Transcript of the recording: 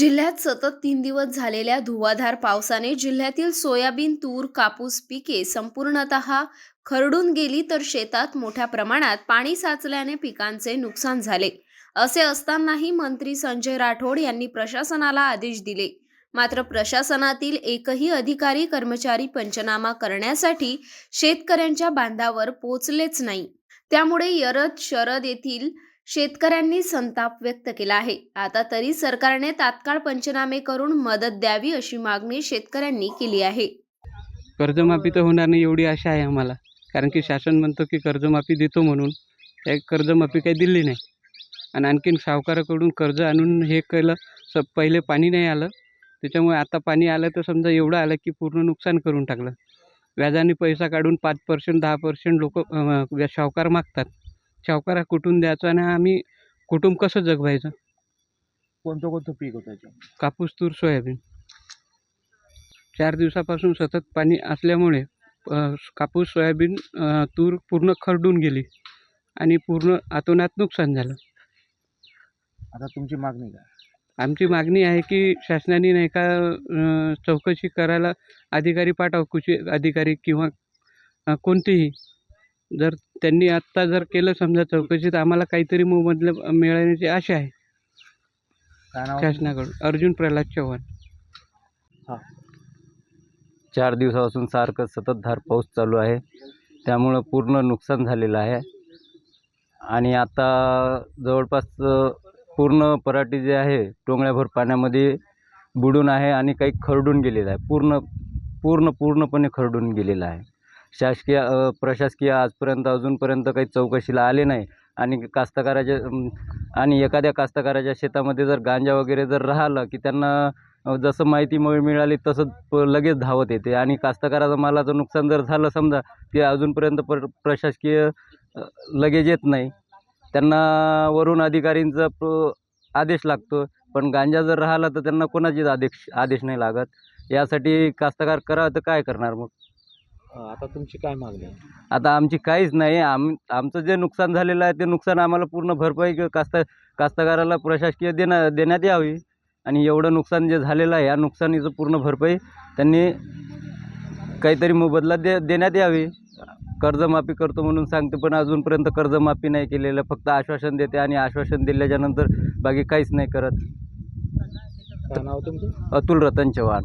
जिल्ह्यात सतत तीन दिवस झालेल्या धुवाधार पावसाने जिल्ह्यातील सोयाबीन तूर कापूस पिके संपूर्णतः खरडून गेली तर शेतात मोठ्या प्रमाणात पाणी साचल्याने पिकांचे नुकसान झाले. असे असतानाही मंत्री संजय राठोड यांनी प्रशासनाला आदेश दिले. मात्र प्रशासनातील एकही अधिकारी कर्मचारी पंचनामा करण्यासाठी शेतकऱ्यांच्या बांधावर पोचलेच नाही. त्यामुळे यरद शरद येथील शेतकऱ्यांनी संताप व्यक्त केला आहे. आता तरी सरकारने तात्काळ पंचनामे करून मदत द्यावी अशी मागणी शेतकऱ्यांनी केली आहे. कर्जमाफी तर होणार नाही एवढी आशा आहे आम्हाला. कारण की शासन म्हणतो की कर्जमाफी देतो म्हणून. त्या कर्जमाफी काही दिली नाही. आणि आणखीन सावकाराकडून कर्ज आणून हे केलं स पहिले पाणी नाही आलं. त्याच्यामुळे आता पाणी आलं तर समजा एवढं आलं की पूर्ण नुकसान करून टाकलं. व्याजाने पैसा काढून पाच पर्सेंट दहा पर्सेंट लोक सावकार मागतात. सावकारा कुठून द्यायचं आणि आम्ही कुटुंब कसं जगवायचं? कोणतं कोणतं पीक होतं याच्यात कापूस तूर सोयाबीन. चार दिवसापासून सतत पाणी असल्यामुळे अ, कापूस सोयाबीन अ, तूर पूर्ण खरडून गेली आणि पूर्ण अतोनात नुकसान झालं. आता तुमची मागणी काय? आमची मागणी आहे की शासनाने नाही का अ, चौकशी करायला अधिकारी पाठव कृषी अधिकारी किंवा अ, कोणतेही जर त्यांनी आत्ता जर केलं समजा चौकशी तर आम्हाला काहीतरी मोबदला मिळण्याची आशा आहे. काय नाव? शासनाकडून. अर्जुन प्रल्हाद चव्हाण. चार दिवसापासून सारखं सततधार पाऊस चालू आहे. त्यामुळं पूर्ण नुकसान झालेलं आहे. आणि आता जवळपास अ, पूर्ण पराठी जे आहे टोंगळ्याभर पाण्यामध्ये बुडून आहे आणि काही खरडून गेलेलं आहे. पूर्ण पूर्ण पूर्णपणे खरडून गेलेलं आहे. शासकीय प्रशासकीय आजपर्यंत अजूनपर्यंत काही चौकशीला आले नाही. आणि कास्तकाराच्या आणि एखाद्या कास्तकाराच्या शेतामध्ये जर गांजा वगैरे जर राहिलं की त्यांना जसं माहिती मिळ मिळाली तसं प- लगेच धावत येते. आणि कास्तकाराचं मालाचं नुकसान जर झालं समजा की अजूनपर्यंत पर प्रशासकीय लगेच येत नाही. त्यांना वरून अधिकारींचा प आदेश लागतो. पण गांजा जर राहिला तर त्यांना कोणाचीच आदेश आदेश नाही लागत. यासाठी कास्तकार करा तर काय करणार मग? आता तुमची काय मागणी आहे? आता आमची काहीच नाही. आम आमचं जे नुकसान झालेलं आहे ते नुकसान आम्हाला पूर्ण भरपाई क- कास्त कास्तकाराला प्रशासकीय देण्या देण्यात यावी. आणि एवढं नुकसान जे झालेलं आहे या नुकसानीचं पूर्ण भरपाई त्यांनी काहीतरी मोबदला दे देण्यात यावी. कर्जमाफी करतो म्हणून सांगते पण अजूनपर्यंत कर्जमाफी नाही केलेलं. फक्त आश्वासन देते आणि आश्वासन दिल्याच्यानंतर बाकी काहीच नाही करत. काय नाव तुमचं? अतुल रतन चव्हाण.